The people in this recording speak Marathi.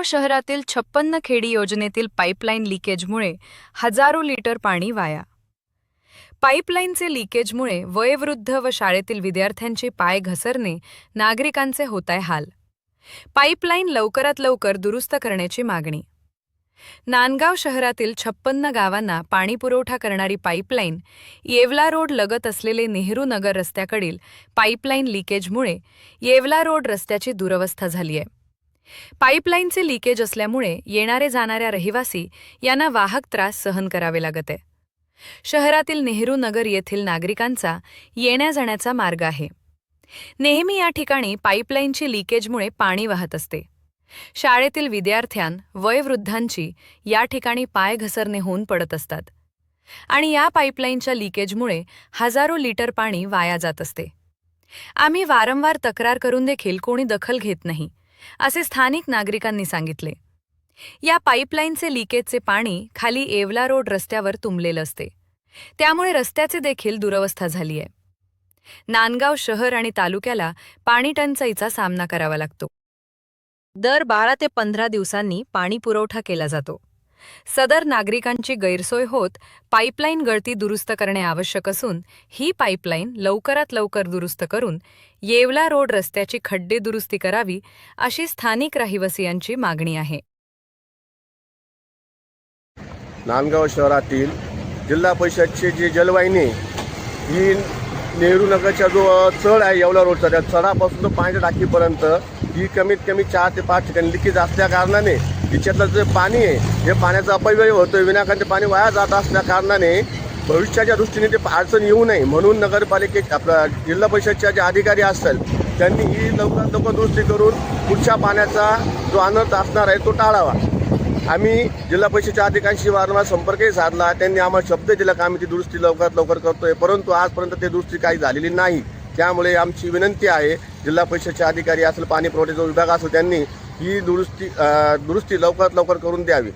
जळगाव शहरातील छप्पन्न खेडी योजनेतील पाईपलाईन लिकेजमुळे हजारो लिटर पाणी वाया. पाईपलाईनचे लिकेजमुळे वयोवृद्ध व शाळेतील विद्यार्थ्यांचे पाय घसरणे नागरिकांचे होत आहे हाल. पाईपलाईन लवकरात लवकर दुरुस्त करण्याची मागणी. नांदगाव शहरातील छप्पन्न गावांना पाणीपुरवठा करणारी पाईपलाईन येवला रोड लगत असलेले नेहरू नगर रस्त्याकडील पाईपलाईन लिकेजमुळे येवला रोड रस्त्याची दुरवस्था झाली आहे पाईपलाईनचे लिकेज असल्यामुळे येणारे जाणाऱ्या रहिवासी यांना वाहक त्रास सहन करावे लागत आहे. शहरातील नेहरू नगर येथील नागरिकांचा येण्या जाण्याचा मार्ग आहे. नेहमी या ठिकाणी पाईपलाईनची लिकेजमुळे पाणी वाहत असते. शाळेतील विद्यार्थ्यां वयवृद्धांची या ठिकाणी पाय घसरणे होऊन पडत असतात. आणि या पाईपलाईनच्या लिकेजमुळे हजारो लिटर पाणी वाया जात असते. आम्ही वारंवार तक्रार करून देखील कोणी दखल घेत नाही. असे स्थानिक नागरिकांनी सांगितले. या पाईपलाईनचे लिकेजचे पाणी खाली येवला रोड रस्त्यावर तुंबलेलं असते. त्यामुळे रस्त्याचे देखील दुरवस्था झाली आहे. नांदगाव शहर आणि तालुक्याला पाणी टंचाईचा सामना करावा लागतो. दर बारा ते पंधरा दिवसांनी पाणी पुरवठा केला जातो. सदर नागरिकांची गैरसोय होत पाईपलाईन गळती दुरुस्त करणे आवश्यक असून ही पाईपलाईन लवकरात लवकर दुरुस्त करून येवला रोड रस्त्याची खड्डे दुरुस्ती करावी अशी स्थानिक रहिवासियांची मागणी आहे. नांदगाव शहरातील जिल्हा परिषदची जी जलवाहिनी ही नेहरू नगरचा जो चढ आहे येवला रोडचा त्या चढापासून तो पाण्याच्या टाकीपर्यंत ही कमीत कमी चार ते पाच ठिकाणी लिकेज असल्या कारणाने तिच्यातलं जे पाणी आहे हे पाण्याचा अपव्यय होतोय विनाकारण ते पाणी वाया जात असल्या कारणाने भविष्याच्या दृष्टीने ते अडचण येऊ नये. म्हणून नगरपालिके आपल्या जिल्हा परिषदच्या जे अधिकारी असतील त्यांनी ही लवकरात लवकर दुरुस्ती करून पुढच्या पाण्याचा जो अनर्थ असणार आहे तो टाळावा. आम्ही जिल्हा परिषदेच्या अधिकाऱ्यांशी वारंवार संपर्कही साधला. त्यांनी आम्हाला शब्द दिला का आम्ही ती दुरुस्ती लवकरात लवकर करतोय. परंतु आजपर्यंत ते दुरुस्ती काही झालेली नाही. त्यामुळे आमची विनंती आहे जिल्हा परिषदेचे अधिकारी असेल पाणी पुरवठ्याचा विभाग असेल त्यांनी ही दुरुस्ती दुरुस्ती लवकरात लवकर करून द्यावी.